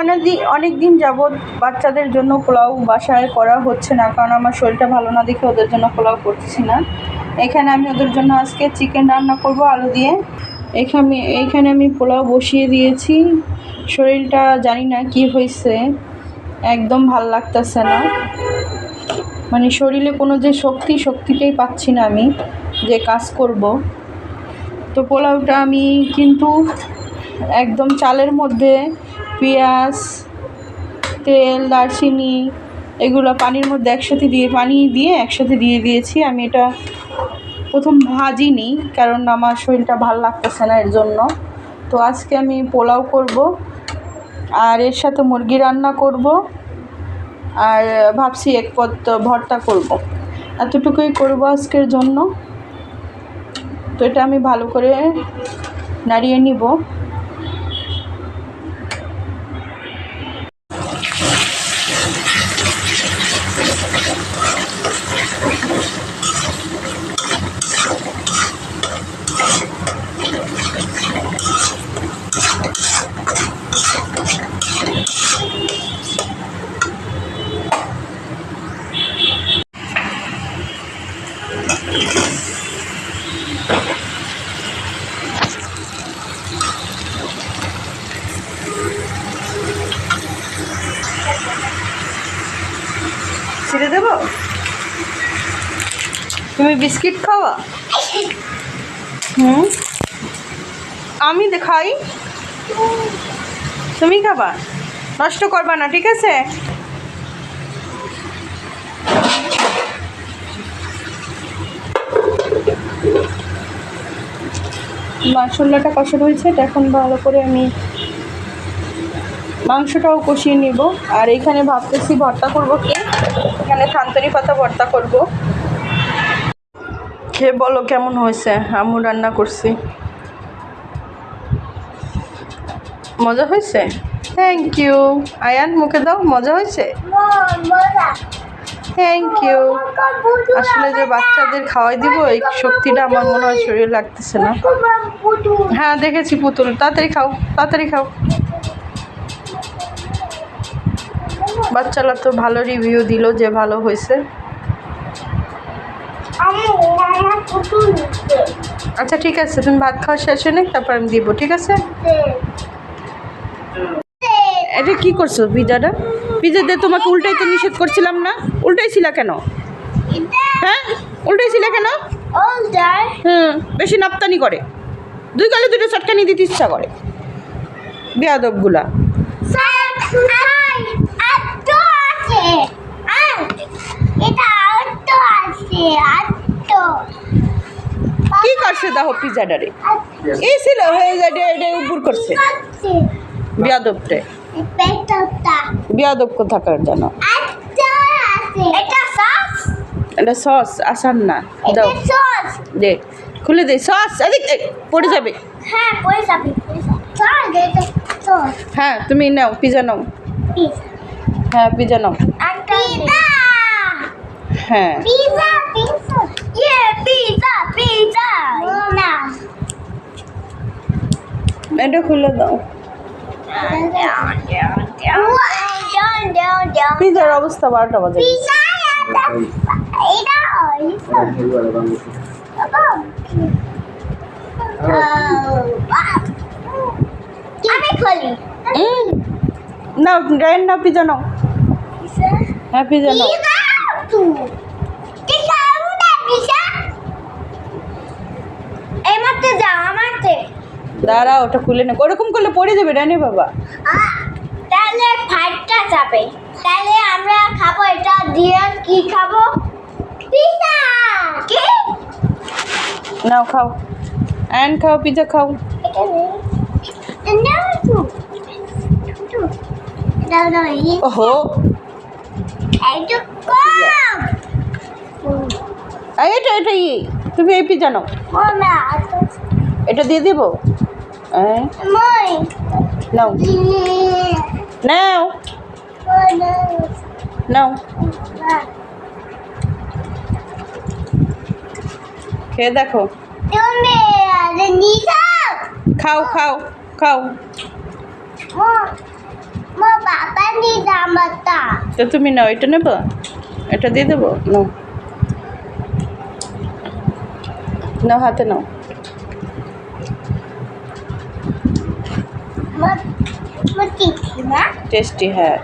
অনেক দিন অনেক দিন যাবৎ বাচ্চাদের জন্য পোলাও বাসায় করা হচ্ছে না, কারণ আমার শরীরটা ভালো না দেখে ওদের জন্য পোলাও করছি না। এখানে আমি ওদের জন্য আজকে চিকেন রান্না করব, আলু দিয়ে। এখানে এইখানে আমি পোলাও বসিয়ে দিয়েছি। শরীরটা জানি না কি হয়েছে, একদম ভালো লাগতেছে না। মানে শরীরে কোনো যে শক্তি, শক্তিটাই পাচ্ছি না আমি যে কাজ করব। তো পোলাওটা আমি কিন্তু একদম চালের মধ্যে পেঁয়াজ, তেল, দারচিনি, এগুলো পানির মধ্যে একসাথে দিয়ে, পানি দিয়ে একসাথে দিয়ে দিয়েছি। আমি এটা প্রথম ভাজিনি, কারণ আমার শরীরটা ভালো লাগতেছে না এর জন্য। তো আজকে আমি পোলাও করব, আর এর সাথে মুরগি রান্না করব, আর ভাবছি এক পদ ভর্তা করব। এতটুকুই করব আজকের জন্য। তো এটা আমি ভালো করে নাড়িয়ে নিব। ছেড়ে দেব? তুমি বিস্কিট খাওয়া? হুম? আমি দেখাই তুমি খাবা? নষ্ট করবা না, ঠিক আছে? মশলাটা কষা রয়েছে এটা এখন ভালো করে আমি মাংসটাও কষিয়ে নিব। আর এখানে ভাবতেছি ভর্তা করব কি? এখানে থানতরি পাতা ভর্তা করব। খেয়ে বলো কেমন হয়েছে? আমু রান্না করছি। মজা হয়েছে? থ্যাংক ইউ আয়ান, মুখে দাও, মজা হয়েছে? থ্যাংক ইউ আসলে যে বাচ্চাদের খাওয়াই দিব, এই শক্তিটা আমার মনে হয় শরীরে লাগতেছে না। হ্যাঁ দেখেছি পুতুল। তাড়াতাড়ি খাও তাড়াতাড়ি খাও। বাচ্চারা তো ভালো রিভিউ দিল যে ভালো হয়েছে। আচ্ছা ঠিক আছে তুমি ভাত খাওয়া শেষ হয়ে তারপর আমি দিব ঠিক আছে? এটা কি করছ পিজাটা পিজা দিয়ে তোমাকে উল্টাইতে নিষেধ করছিলাম না? উল্টাইছিলা কেন? হ্যাঁ? উল্টাইছিলা কেন? হুম বেশি নাপ্তানি করে। দুই গালে দুটো চটকানি দিতে ইচ্ছা করে। বেয়াদবগুলা। দেখো পিজাটারে এই ছিল হয়ে যায় এটা উপর করছে। বেয়াদবটে বেয়াদব কোথাকার জানো? এটা সস? আসান না। দাও। দে খুলে দে সস এদিক পড়ে যাবে। হ্যাঁ পয়সা পয়সা হ্যাঁ তুমি নাও পিজা নাও। হ্যাঁ পিজা নাও। হ্যাঁ। Pizza pizza. ইয়ে পিজা। না। এটা খুলে দাও। পিজার অবস্থা বারোটা বাজে। নাও গ্রাইন্ড নাও পিজা নাও। হ্যাঁ পিজা নাও পিজা তু পিজা উড়া পিজা এই মাত্র যাও আমারতে দাঁড়া ওটা খুলে নে। ওরকম করলে পড়ে যাবে রানি বাবা। তাহলে ফাইটটা যাবে। তাহলে আমরা খাব এটা দিয়ে কি খাব? পিজা কি? নাও খাও। অ্যান্ড খাও পিজা খাও। ওহো। এটা এটা ই তুমি এই পিজা নাও। এটা দিয়ে দিব? এই, মই নাও নাও নাও খেয়ে দেখো তুমি নিজাও খাও খাও খাও মা মা বাবা নি জামাতা তো তুমি নাও এটা নেব এটা দিয়ে দেবো নাও নাও হাতে নাও মত মতি না টেস্টি হ্যাঁ